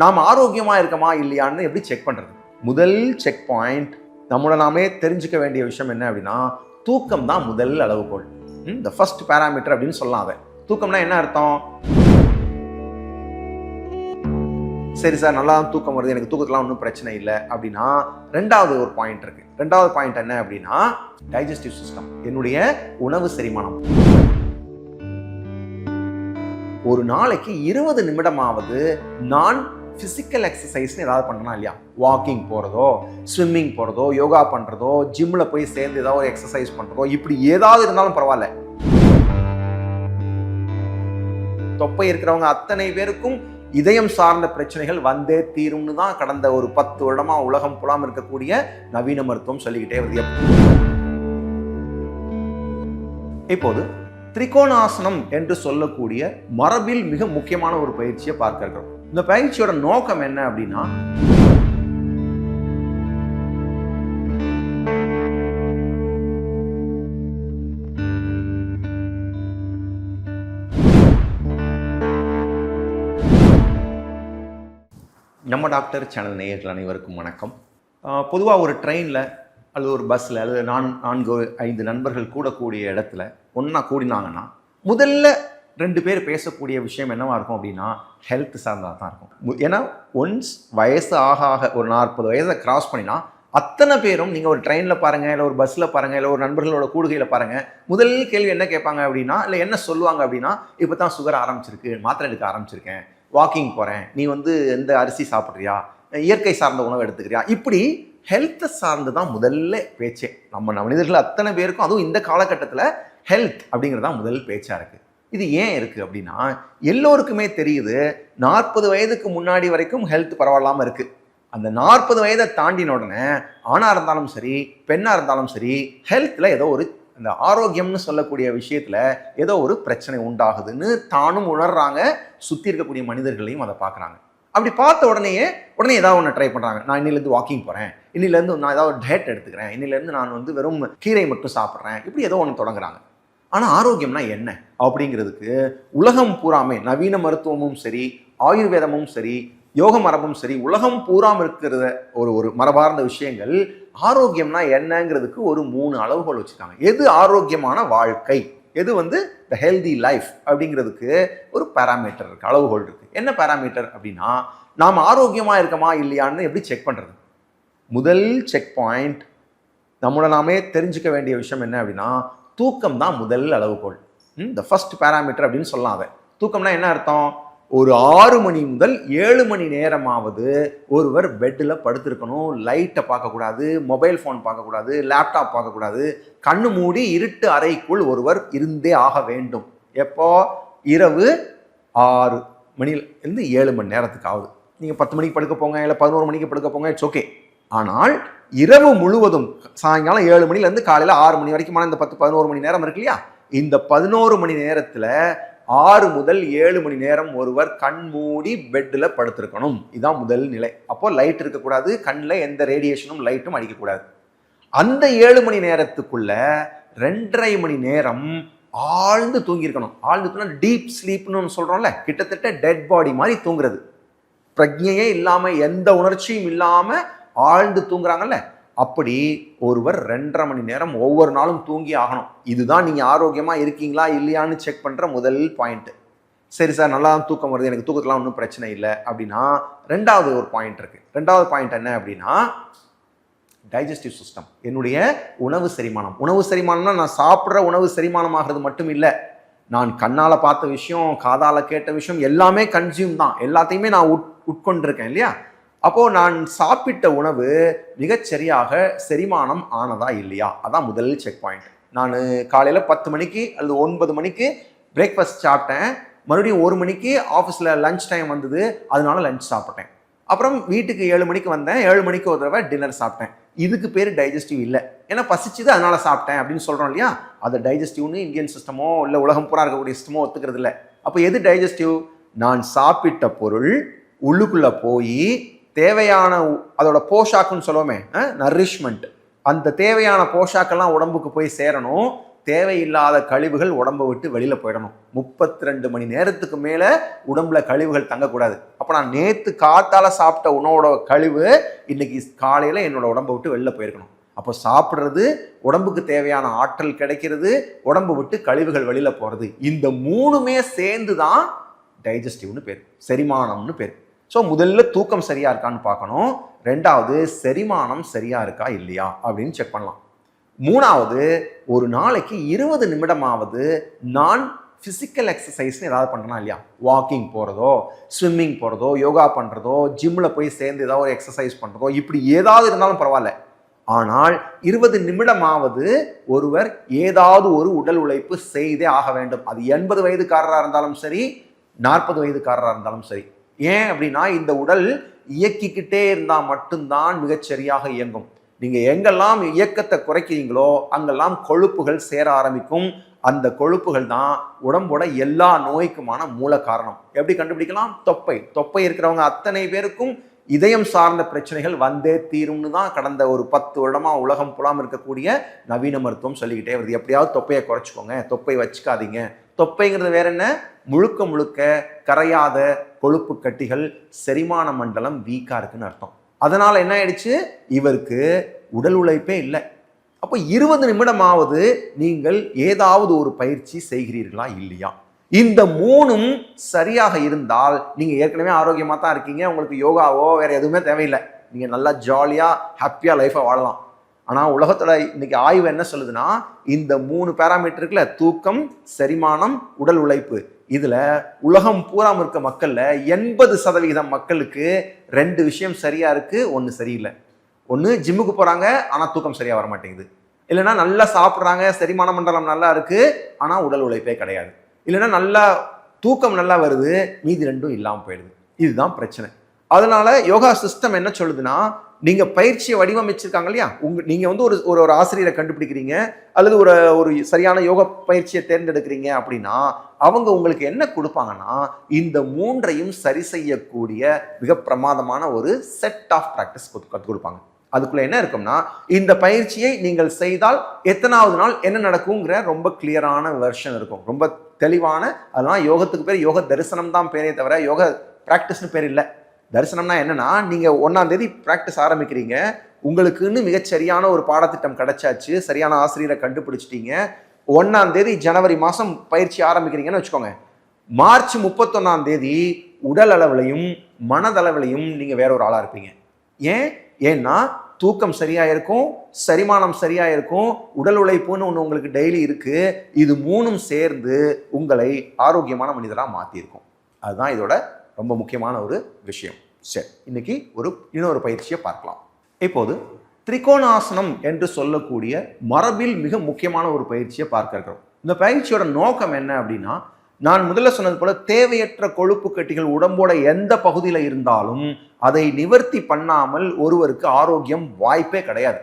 நாம் ஆரோக்கியமாக இருக்கமா இல்லையான்னு எப்படி செக் பண்ணுறது முதல் செக் பாயிண்ட் நம்மளை நாமே தெரிஞ்சுக்க வேண்டிய விஷயம் என்ன அப்படின்னா தூக்கம் தான் முதல் அளவுகோல். இந்த ஃபர்ஸ்ட் பேராமீட்டர் அப்படின்னு சொல்லலாம் அதை. தூக்கம்னா என்ன அர்த்தம்? சரி சார் நல்லா தான் தூக்கம் வருது எனக்கு தூக்கத்துலாம் ஒன்றும் பிரச்சனை இல்லை அப்படின்னா ரெண்டாவது ஒரு பாயிண்ட் இருக்கு. ரெண்டாவது பாயிண்ட் என்ன அப்படின்னா டைஜஸ்டிவ் சிஸ்டம் என்னுடைய உணவு செரிமானம். ஒரு நாளைக்கு இருபது நிமிடமாவது நான் ஃபிசிக்கல் எக்ஸசைஸ்னு ஏதாவது பண்ணணும் இல்லையா? வாக்கிங் போகிறதோ ஸ்விம்மிங் போகிறதோ யோகா பண்ணுறதோ ஜிம்மில் போய் சேர்ந்து ஏதாவது ஒரு எக்ஸசைஸ் பண்ணுறதோ இப்படி ஏதாவது இருந்தாலும் பரவாயில்ல. தொப்பை இருக்கிறவங்க அத்தனை பேருக்கும் இதயம் சார்ந்த பிரச்சனைகள் வந்தே தீரும்னு தான் கடந்த ஒரு பத்து வருடமா உலகம் புலாம் இருக்கக்கூடிய நவீன மருத்துவம் சொல்லிக்கிட்டே வருது. இப்போது திரிகோணாசனம் என்று சொல்லக்கூடிய மரபில் மிக முக்கியமான ஒரு பயிற்சியை பார்க்க இருக்கிறோம். இந்த பயிற்சியோட நோக்கம் என்ன அப்படின்னா நம்ம டாக்டர் சேனல் நேயர்கள் அனைவருக்கும் வணக்கம். பொதுவாக ஒரு ட்ரெயினில் அல்லது ஒரு பஸ்ஸில் அல்லது நான் நான்கு ஐந்து நண்பர்கள் கூடக்கூடிய இடத்துல ஒன்றா கூடினாங்கன்னா முதல்ல ரெண்டு பேர் பேசக்கூடிய விஷயம் என்னவா இருக்கும் அப்படின்னா ஹெல்த் சார்ந்ததாக தான் இருக்கும். ஏன்னா ஒன்ஸ் வயசு ஆக ஆக ஒரு நாற்பது வயசை கிராஸ் பண்ணினா அத்தனை பேரும் நீங்கள் ஒரு ட்ரெயினில் பாருங்கள் இல்லை ஒரு பஸ்ஸில் பாருங்கள் இல்லை ஒரு நண்பர்களோட கூடுகையில் பாருங்கள் முதல் கேள்வி என்ன கேட்பாங்க அப்படின்னா இல்லை என்ன சொல்லுவாங்க அப்படின்னா இப்போ தான் சுகர் ஆரம்பிச்சிருக்கு மாத்திரை எடுக்க ஆரம்பிச்சிருக்கேன் வாக்கிங் போகிறேன் நீ வந்து எந்த அரிசி சாப்பிட்றியா இயற்கை சார்ந்த உணவு எடுத்துக்கிறியா இப்படி ஹெல்த்தை சார்ந்து தான் முதல்ல பேச்சே. நம்ம மனிதர்கள் அத்தனை பேருக்கும் அதுவும் இந்த காலகட்டத்தில் ஹெல்த் அப்படிங்கிறது தான் முதல் பேச்சாக இருக்குது இது ஏன் இருக்குது அப்படின்னா எல்லோருக்குமே தெரியுது நாற்பது வயதுக்கு முன்னாடி வரைக்கும் ஹெல்த் பரவாயில்லாமல் இருக்குது அந்த நாற்பது வயதை தாண்டின உடனே ஆணாக இருந்தாலும் சரி பெண்ணாக இருந்தாலும் சரி ஹெல்த்தில் ஏதோ ஒரு அந்த ஆரோக்கியம்னு சொல்லக்கூடிய விஷயத்தில் ஏதோ ஒரு பிரச்சனை உண்டாகுதுன்னு தானும் உணர்றாங்க சுற்றி இருக்கக்கூடிய மனிதர்களையும் அதை பார்க்குறாங்க. அப்படி பார்த்த உடனேயே உடனே ஏதாவது ஒன்று ட்ரை பண்ணுறாங்க நான் இன்னிலேருந்து வாக்கிங் போகிறேன் இன்னிலேருந்து நான் ஏதாவது ஒரு டயட் எடுத்துக்கிறேன். இன்னிலேருந்து நான் வந்து வெறும் கீரை மட்டும் சாப்பிட்றேன். இப்படி ஏதோ ஒன்று தொடங்குறாங்க. ஆனால் ஆரோக்கியம்னா என்ன? அப்படிங்கிறதுக்கு உலகம் பூராமே நவீன மருத்துவமும் சரி ஆயுர்வேதமும் சரி யோக மரபும் சரி உலகம் பூராம் இருக்கிறத ஒரு ஒரு மரபார்ந்த விஷயங்கள் ஆரோக்கியம்னா என்னங்கிறதுக்கு ஒரு மூணு அளவுகள் வச்சுருக்காங்க. எது ஆரோக்கியமான வாழ்க்கை? எது வந்து த ஹெல்தி லைஃப் அப்படிங்கிறதுக்கு ஒரு பேராமீட்டர் இருக்குது அளவுகோல் இருக்குது என்ன பேராமீட்டர் அப்படின்னா நாம் ஆரோக்கியமாக இருக்கமா இல்லையான்னு எப்படி செக் பண்ணுறது முதல் செக் பாயிண்ட் நம்மளை நாமே தெரிஞ்சுக்க வேண்டிய விஷயம் என்ன அப்படின்னா தூக்கம் தான் முதல் அளவுகோல். இந்த ஃபர்ஸ்ட் பேராமீட்டர் அப்படின்னு சொல்லலாம் அதை. தூக்கம்னா என்ன அர்த்தம்? ஒரு ஆறு மணி முதல் ஏழு மணி நேரமாவது ஒருவர் பெட்டில் படுத்திருக்கணும். லைட்டை பார்க்கக்கூடாது மொபைல் ஃபோன் பார்க்கக்கூடாது லேப்டாப் பார்க்கக்கூடாது. கண்ணு மூடி இருட்டு அறைக்குள் ஒருவர் இருந்தே ஆக வேண்டும். எப்போ? இரவு ஆறு மணிலேருந்து ஏழு மணி நேரத்துக்கு ஆகுது நீங்கள் பத்து மணிக்கு படுக்க போங்க இல்லை பதினோரு மணிக்கு படுக்க போங்க இட்ஸ் ஓகே ஆனால் இரவு முழுவதும் சாயங்காலம் ஏழு மணிலேருந்து காலையில் ஆறு மணி வரைக்குமான இந்த பத்து பதினோரு மணி நேரம் இருக்கு இல்லையா? இந்த பதினோரு மணி நேரத்தில் ஆறு முதல் ஏழு மணி நேரம் ஒருவர் கண் மூடி பெட்டில் படுத்திருக்கணும். இதுதான் முதல் நிலை. அப்போ லைட் இருக்கக்கூடாது கண்ணில் எந்த ரேடியேஷனும் லைட்டும் அடிக்கக்கூடாது. அந்த ஏழு மணி நேரத்துக்குள்ள ரெண்டரை மணி நேரம் ஆழ்ந்து தூங்கியிருக்கணும். ஆழ்ந்து தூங்கினா டீப் ஸ்லீப்னு ஒன்று சொல்கிறோம்ல கிட்டத்தட்ட டெட் பாடி மாதிரி தூங்குறது. பிரஜையே இல்லாமல் எந்த உணர்ச்சியும் இல்லாமல் ஆழ்ந்து தூங்குறாங்கல்ல? அப்படி ஒருவர் ரெண்டரை மணி நேரம் ஒவ்வொரு நாளும் தூங்கி ஆகணும். இதுதான் நீங்கள் ஆரோக்கியமாக இருக்கீங்களா இல்லையான்னு செக் பண்ணுற முதல் பாயிண்ட்டு சரி சார் நல்லா தான் தூக்கம் வருது எனக்கு தூக்கத்தெலாம் ஒன்றும் பிரச்சனை இல்லை அப்படின்னா ரெண்டாவது ஒரு பாயிண்ட் இருக்குது ரெண்டாவது பாயிண்ட் என்ன அப்படின்னா டைஜஸ்டிவ் சிஸ்டம் என்னுடைய உணவு செரிமானம். உணவு செரிமானம்னா நான் சாப்பிட்ற உணவு செரிமானம் ஆகிறது மட்டும் இல்லை. நான் கண்ணால் பார்த்த விஷயம் காதால் கேட்ட விஷயம் எல்லாமே கன்சியூம் தான். எல்லாத்தையுமே நான் உட் உட்கொண்டிருக்கேன் இல்லையா? அப்போது நான் சாப்பிட்ட உணவு மிகச்சரியாக செரிமானம் ஆனதா இல்லையா? அதான் முதல் செக் பாயிண்ட் நான் காலையில் பத்து மணிக்கு அல்லது ஒன்பது மணிக்கு பிரேக்ஃபாஸ்ட் சாப்பிட்டேன். மறுபடியும் ஒரு மணிக்கு ஆஃபீஸில் லஞ்ச் டைம் வந்தது. அதனால லஞ்ச் சாப்பிட்டேன். அப்புறம் வீட்டுக்கு ஏழு மணிக்கு வந்தேன். ஏழு மணிக்கு ஒரு தடவை டின்னர் சாப்பிட்டேன். இதுக்கு பேர் டைஜஸ்டிவ் இல்லை. ஏன்னா பசிச்சுது அதனால சாப்பிட்டேன் அப்படின்னு சொல்கிறோம் இல்லையா? அது டைஜஸ்டிவ்னு இந்தியன் சிஸ்டமோ இல்லை உலகம் பூரா இருக்கக்கூடிய சிஸ்டமோ ஒத்துக்கிறது இல்லை அப்போ எது டைஜஸ்டிவ் நான் சாப்பிட்ட பொருள் உள்ளுக்குள்ளே போய் தேவையான உ- அதோட போஷாக்குன்னு சொல்லுவோமே நரிஷ்மெண்ட் அந்த தேவையான போஷாக்கெல்லாம் உடம்புக்கு போய் சேரணும். தேவையில்லாத கழிவுகள் உடம்பை விட்டு வெளியில் போயிடணும். முப்பத்தி ரெண்டு மணி நேரத்துக்கு மேலே உடம்புல கழிவுகள் தங்கக்கூடாது. அப்போ நான் நேற்று காத்தால் சாப்பிட்ட உணவோட கழிவு இன்னைக்கு காலையில் என்னோட உடம்பை விட்டு வெளில போயிருக்கணும். அப்போ சாப்பிட்றது உடம்புக்கு தேவையான ஆற்றல் கிடைக்கிறது உடம்பு விட்டு கழிவுகள் வெளியில் போகிறது இந்த மூணுமே சேர்ந்து தான் டைஜஸ்டிவ்னு பேர். செரிமானம்னு பேர். ஸோ முதல்ல தூக்கம் சரியா இருக்கான்னு பார்க்கணும். ரெண்டாவது செரிமானம் சரியா இருக்கா இல்லையா அப்படின்னு செக் பண்ணலாம். மூணாவது ஒரு நாளைக்கு இருபது நிமிடமாவது நான் ஃபிசிக்கல் எக்ஸசைஸ்னு ஏதாவது பண்ணுறனா இல்லையா? வாக்கிங் போகிறதோ ஸ்விம்மிங் போகிறதோ யோகா பண்ணுறதோ ஜிம்மில் போய் சேர்ந்து ஏதாவது ஒரு எக்ஸசைஸ் பண்ணுறதோ இப்படி ஏதாவது இருந்தாலும் பரவாயில்ல. ஆனால் இருபது நிமிடமாவது ஒருவர் ஏதாவது ஒரு உடல் உழைப்பு செய்தே ஆக வேண்டும். அது எண்பது வயதுக்காரராக இருந்தாலும் சரி நாற்பது வயதுக்காரராக இருந்தாலும் சரி. ஏன் அப்படின்னா இந்த உடல் இயக்கிக்கிட்டே இருந்தால் மட்டும்தான் மிகச்சரியாக இயங்கும். நீங்கள் எங்கெல்லாம் இயக்கத்தை குறைக்கிறீங்களோ அங்கெல்லாம் கொழுப்புகள் சேர ஆரம்பிக்கும். அந்த கொழுப்புகள் தான் உடம்போட எல்லா நோய்க்குமான மூல காரணம். எப்படி கண்டுபிடிக்கலாம்? தொப்பை. தொப்பை இருக்கிறவங்க அத்தனை பேருக்கும் இதயம் சார்ந்த பிரச்சனைகள் வந்தே தீரும்னு தான் கடந்த ஒரு பத்து வருடமாக உலகம் புலாம் இருக்கக்கூடிய நவீன மருத்துவம் சொல்லிக்கிட்டே வருது. எப்படியாவது தொப்பையை குறைச்சிக்கோங்க. தொப்பை வச்சுக்காதீங்க. தொப்பைங்கிறது வேற என்ன? முழுக்க முழுக்க கரையாத கொழுப்பு கட்டிகள் செரிமான மண்டலம் வீக்காக இருக்குன்னு அர்த்தம். அதனால் என்ன ஆயிடுச்சு? இவருக்கு உடல் உழைப்பே இல்லை. அப்போ இருபது நிமிடமாவது நீங்கள் ஏதாவது ஒரு பயிற்சி செய்கிறீர்களா இல்லையா? இந்த மூணும் சரியாக இருந்தால் நீங்கள் ஏற்கனவே ஆரோக்கியமாக தான் இருக்கீங்க. உங்களுக்கு யோகாவோ வேறு எதுவுமே தேவையில்லை. நீங்கள் நல்லா ஜாலியாக ஹாப்பியாக லைஃப்பை வாழலாம். ஆனால் உலகத்தோட இன்னைக்கு ஆய்வு என்ன சொல்லுதுன்னா இந்த மூணு பேராமீட்டருக்குல தூக்கம் செரிமானம் உடல் உழைப்பு. இதில் உலகம் பூராம இருக்க மக்களில் எண்பது சதவிகிதம் மக்களுக்கு ரெண்டு விஷயம் சரியாக இருக்குது ஒன்று சரியில்லை. ஒன்று ஜிம்முக்கு போகிறாங்க ஆனால் தூக்கம் சரியாக வர மாட்டேங்குது இல்லைன்னா நல்லா சாப்பிட்றாங்க செரிமான மண்டலம் நல்லா இருக்குது ஆனால் உடல் உழைப்பே கிடையாது. இல்லைன்னா நல்லா தூக்கம் நல்லா வருது மீதி ரெண்டும் இல்லாமல் போயிடுது. இதுதான் பிரச்சனை. அதனால் யோகா சிஸ்டம் என்ன சொல்லுதுன்னா நீங்க பயிற்சியை வடிவமைச்சிருக்காங்க இல்லையா? உங்க நீங்க வந்து ஒரு ஒரு ஒரு ஆசிரியரை கண்டுபிடிக்கிறீங்க அல்லது ஒரு ஒரு சரியான யோக பயிற்சியை தேர்ந்தெடுக்கிறீங்க அப்படின்னா அவங்க உங்களுக்கு என்ன கொடுப்பாங்கன்னா இந்த மூன்றையும் சரி செய்யக்கூடிய மிக பிரமாதமான ஒரு செட் ஆஃப் ப்ராக்டிஸ் கற்றுக் கொடுப்பாங்க. அதுக்குள்ள என்ன இருக்கும்னா இந்த பயிற்சியை நீங்கள் செய்தால் எத்தனாவது நாள் என்ன நடக்குங்கிற ரொம்ப கிளியரான வெர்ஷன் இருக்கும். ரொம்ப தெளிவான அதெல்லாம் யோகத்துக்கு பேர் யோக தரிசனம் தான் பேரே தவிர யோக ப்ராக்டிஸ்னு பேர் இல்லை. தரிசனம்னா என்னன்னா நீங்கள் ஒன்றாந்தேதி ப்ராக்டிஸ் ஆரம்பிக்கிறீங்க. உங்களுக்குன்னு மிகச்சரியான ஒரு பாடத்திட்டம் கிடைச்சாச்சு. சரியான ஆசிரியரை கண்டுபிடிச்சிட்டீங்க. ஒன்றாந்தேதி ஜனவரி மாதம் பயிற்சி ஆரம்பிக்கிறீங்கன்னு வச்சுக்கோங்க. மார்ச் முப்பத்தொன்னாம் தேதி உடல் அளவுலையும் மனதளவுலையும் நீங்கள் வேற ஒரு ஆளாக இருப்பீங்க. ஏன்? ஏன்னா தூக்கம் சரியாக இருக்கும் சரிமானம் சரியாக இருக்கும் உடல் உழைப்புன்னு ஒன்று உங்களுக்கு டெய்லி இருக்குது இது மூணும் சேர்ந்து உங்களை ஆரோக்கியமான மனிதராக மாற்றிருக்கும் அதுதான் இதோட ரொம்ப முக்கியமான ஒரு விஷயம். சரி இன்னைக்கு ஒரு இன்னொரு பயிற்சியை பார்க்கலாம். இப்போது திரிகோணாசனம் என்று சொல்லக்கூடிய மரபில் மிக முக்கியமான ஒரு பயிற்சியை பார்க்க இருக்கிறோம். இந்த பயிற்சியோட நோக்கம் என்ன அப்படின்னா நான் முதல்ல சொன்னது போல தேவையற்ற கொழுப்பு கட்டிகள் உடம்போட எந்த பகுதியில் இருந்தாலும் அதை நிவர்த்தி பண்ணாமல் ஒருவருக்கு ஆரோக்கியம் வாய்ப்பே கிடையாது.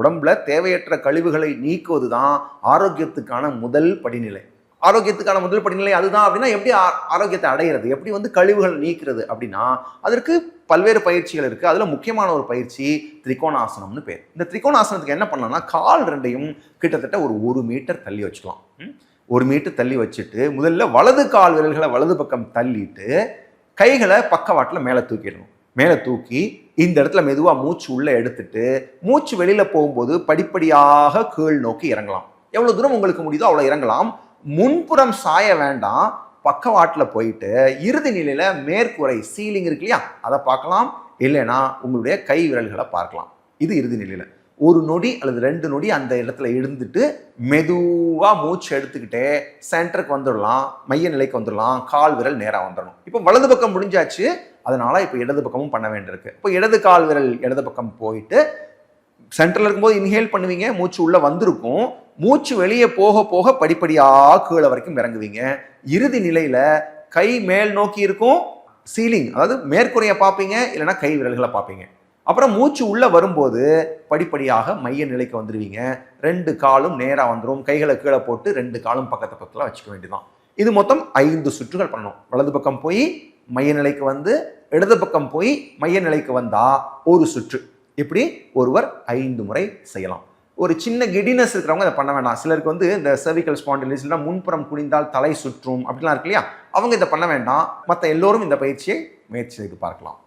உடம்புல தேவையற்ற கழிவுகளை நீக்குவது தான் ஆரோக்கியத்துக்கான முதல் படிநிலை. ஆரோக்கியத்துக்கான முதல் படிநிலை அதுதான் அப்படின்னா எப்படி ஆ- ஆரோக்கியத்தை அடையிறது? எப்படி வந்து கழிவுகள் நீக்கிறது அப்படின்னா அதற்கு பல்வேறு பயிற்சிகள் இருக்குது அதில் முக்கியமான ஒரு பயிற்சி திரிகோணாசனம்னு பேர். இந்த திரிகோணாசனத்துக்கு என்ன பண்ணலாம்னா கால் ரெண்டையும் கிட்டத்தட்ட ஒரு ஒரு மீட்டர் தள்ளி வச்சுக்கலாம். ஒரு மீட்டர் தள்ளி வச்சுட்டு முதல்ல வலது கால் விரல்களை வலது பக்கம் தள்ளிட்டு கைகளை பக்கவாட்டில் மேலே தூக்கிடணும். மேலே தூக்கி இந்த இடத்துல மெதுவாக மூச்சு உள்ளே எடுத்துட்டு மூச்சு வெளியில் போகும்போது படிப்படியாக கீழ் நோக்கி இறங்கலாம். எவ்வளோ தூரம் உங்களுக்கு முடியுதோ அவ்வளோ இறங்கலாம். முன்புறம் சாய வேண்டாம் பக்கவாட்டில் போயிட்டு இறுதி நிலையில் மேற்கூரை சீலிங் இருக்கு இல்லையா? அதை பார்க்கலாம். இல்லைன்னா உங்களுடைய கை விரல்களை பார்க்கலாம். இது இறுதி நிலையில். ஒரு நொடி அல்லது ரெண்டு நொடி அந்த இடத்துல இருந்துட்டு மெதுவாக மூச்சு எடுத்துக்கிட்டே சென்டருக்கு வந்துடலாம் மைய நிலைக்கு வந்துடலாம் கால் விரல் நேராக வந்துடணும். இப்போ வலது பக்கம் முடிஞ்சாச்சு. அதனால் இப்போ இடது பக்கமும் பண்ண வேண்டியிருக்கு. இப்போ இடது கால் விரல் இடது பக்கம் போயிட்டு சென்டரில் இருக்கும்போது இன்ஹேல் பண்ணுவீங்க மூச்சு உள்ளே வந்திருக்கும். மூச்சு வெளியே போக போக படிப்படியாக கீழே வரைக்கும் இறங்குவீங்க. இறுதி நிலையில கை மேல் நோக்கி இருக்கும் சீலிங் அதாவது மேற்கூரையை பார்ப்பீங்க இல்லைன்னா கை விரல்களை பார்ப்பீங்க. அப்புறம் மூச்சு உள்ளே வரும்போது படிப்படியாக மைய நிலைக்கு வந்துடுவீங்க ரெண்டு காலும் நேராக வந்துடும் கைகளை கீழே போட்டு ரெண்டு காலும் பக்கத்து பக்கத்தில் வச்சுக்க வேண்டியதுதான். இது மொத்தம் ஐந்து சுற்றுகள் பண்ணணும். வலது பக்கம் போய் மைய நிலைக்கு வந்து இடது பக்கம் போய் மைய நிலைக்கு வந்தால் ஒரு சுற்று. இப்படி ஒருவர் ஐந்து முறை செய்யலாம். ஒரு சின்ன கிடினஸ் இருக்கிறவங்க அதை பண்ண வேண்டாம் சிலருக்கு வந்து இந்த சர்விகல் spondylitis இல்லைன்னா முன்புறம் குனிந்தால் தலை சுற்றும் அப்படிலாம் இருக்கு இல்லையா? அவங்க இதை பண்ண வேண்டாம். மற்ற எல்லோரும் இந்த பயிற்சியை முயற்சி செய்து பார்க்கலாம்.